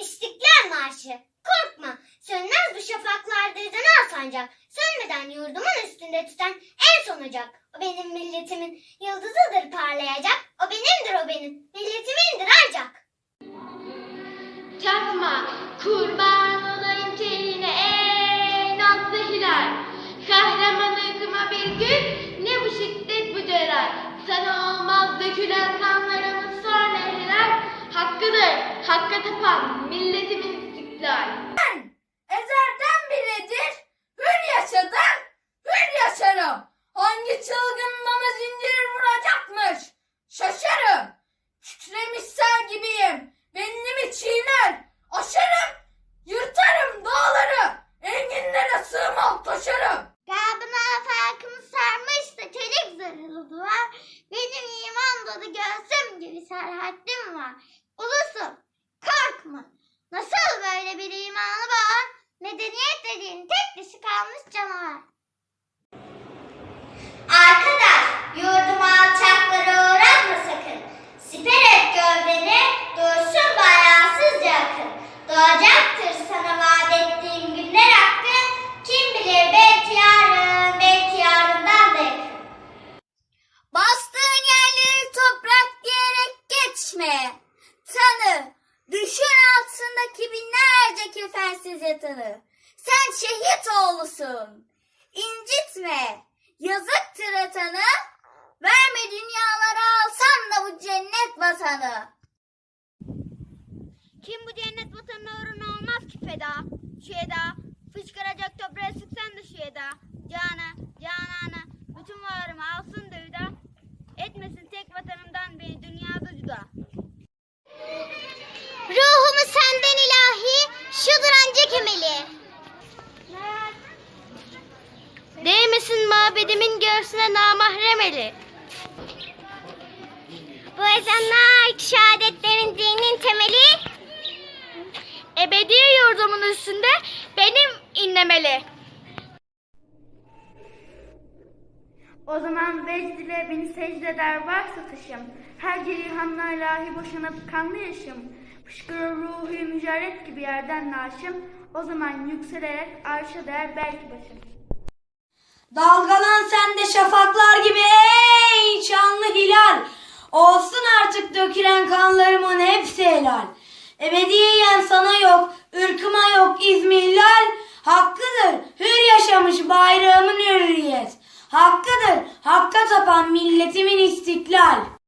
İstiklal Marşı. Korkma, sönmez bu şafaklarda al sancak. Sönmeden yurdumun üstünde tüten en son ocak. O benim milletimin yıldızıdır parlayacak. O benimdir o benim, milletimindir ancak. Çakma, kurban olayım tenine ey nazlı hilal. Kahraman bir gün, ne bu şiddet bu celal. Sana olmaz dökülen kanlarımız sonra helal. Hakkıdır, hakka tapan milletimin istiklal. Ezelden biridir. Hür yaşadım, hür yaşarım. Hangi çılgın bana zincir vuracakmış? Şaşarım. Kükremiş sel gibiyim. Benimi çiğner. Aşarım. Yırtarım dağları. Enginlere sığmam taşarım. Gabına farkımı sarmış da çelik zırhlı duvar. Benim iman dolu göğsüm gibi serhattim var. Ulusum, korkma. Nasıl böyle bir imanı var? Medeniyet dediğin tek dişi kalmış canavar. Arkadaş, yurduma alçaklara uğratma sakın. Siper et gövdeni, dursun bayrağsızca akın. Doğacaktır binlerce kefensiz yatanı. Sen şehit oğlusun. İncitme, yazıktır atanı. Verme dünyalara alsan da bu cennet vatanı. Kim bu cennet vatanına uğruna olmaz ki feda? Şu eda, fışkıracak toprağa sıksan da şu eda. Canı, cananı, bütün varımı alsın da hüda. Mabedimin göğsüne namahrem eli. Bu ezanlar şehadetlerin dinin temeli. Ebedi yurdumun üstünde benim inlemeli. O zaman vecd ile beni secde eder varsa taşım. Her cerihanla ilahi boşanıp kanlı yaşım. Fışkırır ruhu mücerret gibi yerden naşım. O zaman yükselerek arşa değer belki başım. Dalgalan sen de şafaklar gibi ey şanlı hilal. Olsun artık dökülen kanlarımın hepsi helal. Ebediyen sana yok, ırkıma yok izmillal. Hakkıdır hür yaşamış bayrağımın hürriyet. Hakkıdır hakka tapan milletimin istiklal.